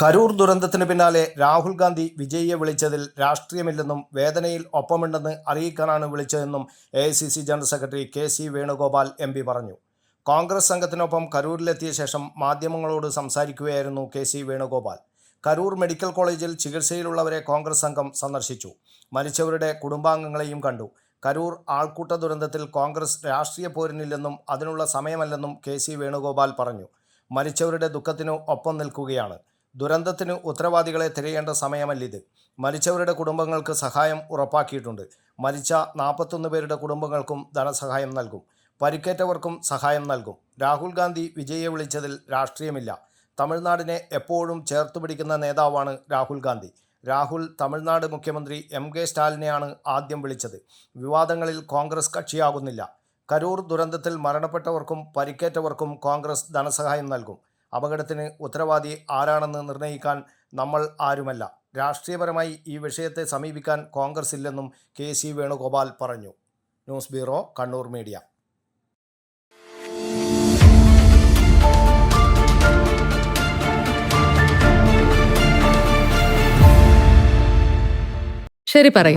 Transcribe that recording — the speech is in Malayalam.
കരൂർ ദുരന്തത്തിന് പിന്നാലെ രാഹുൽ ഗാന്ധി വിജയിയെ വിളിച്ചതിൽ രാഷ്ട്രീയമില്ലെന്നും വേദനയിൽ ഒപ്പമുണ്ടെന്ന് അറിയിക്കാനാണ് വിളിച്ചതെന്നും A general secretary K C Venugopal M പറഞ്ഞു. കോൺഗ്രസ് സംഘത്തിനൊപ്പം കരൂരിലെത്തിയ ശേഷം മാധ്യമങ്ങളോട് സംസാരിക്കുകയായിരുന്നു K C Venugopal. Karur medical കോളേജിൽ ചികിത്സയിലുള്ളവരെ കോൺഗ്രസ് സംഘം സന്ദർശിച്ചു. മരിച്ചവരുടെ കുടുംബാംഗങ്ങളെയും കണ്ടു. കരൂർ ആൾക്കൂട്ട ദുരന്തത്തിൽ കോൺഗ്രസ് രാഷ്ട്രീയ പോരിനില്ലെന്നും അതിനുള്ള സമയമല്ലെന്നും കെ സി വേണുഗോപാൽ പറഞ്ഞു. മരിച്ചവരുടെ ദുഃഖത്തിനു ഒപ്പം നിൽക്കുകയാണ്. ദുരന്തത്തിന് ഉത്തരവാദികളെ തിരയേണ്ട സമയമല്ലിത് മരിച്ചവരുടെ കുടുംബങ്ങൾക്ക് സഹായം ഉറപ്പാക്കിയിട്ടുണ്ട്. മരിച്ച നാൽപ്പത്തൊന്ന് പേരുടെ കുടുംബങ്ങൾക്കും ധനസഹായം നൽകും. പരിക്കേറ്റവർക്കും സഹായം നൽകും. രാഹുൽ ഗാന്ധി വിജയെ വിളിച്ചതിൽ രാഷ്ട്രീയമില്ല. തമിഴ്നാടിനെ എപ്പോഴും ചേർത്ത് പിടിക്കുന്ന നേതാവാണ് രാഹുൽ ഗാന്ധി. രാഹുൽ തമിഴ്നാട് മുഖ്യമന്ത്രി എം കെ സ്റ്റാലിനെയാണ് ആദ്യം വിളിച്ചത്. വിവാദങ്ങളിൽ കോൺഗ്രസ് കക്ഷിയാകുന്നില്ല. കരൂർ ദുരന്തത്തിൽ മരണപ്പെട്ടവർക്കും പരിക്കേറ്റവർക്കും കോൺഗ്രസ് ധനസഹായം നൽകും. അപകടത്തിന് ഉത്തരവാദി ആരാണെന്ന് നിർണയിക്കാൻ നമ്മൾ ആരുമല്ല. രാഷ്ട്രീയപരമായി ഈ വിഷയത്തെ സമീപിക്കാൻ കോൺഗ്രസ് ഇല്ലെന്നും കെ സി വേണുഗോപാൽ പറഞ്ഞു. News bureau Kannur media. ശരി പറയ.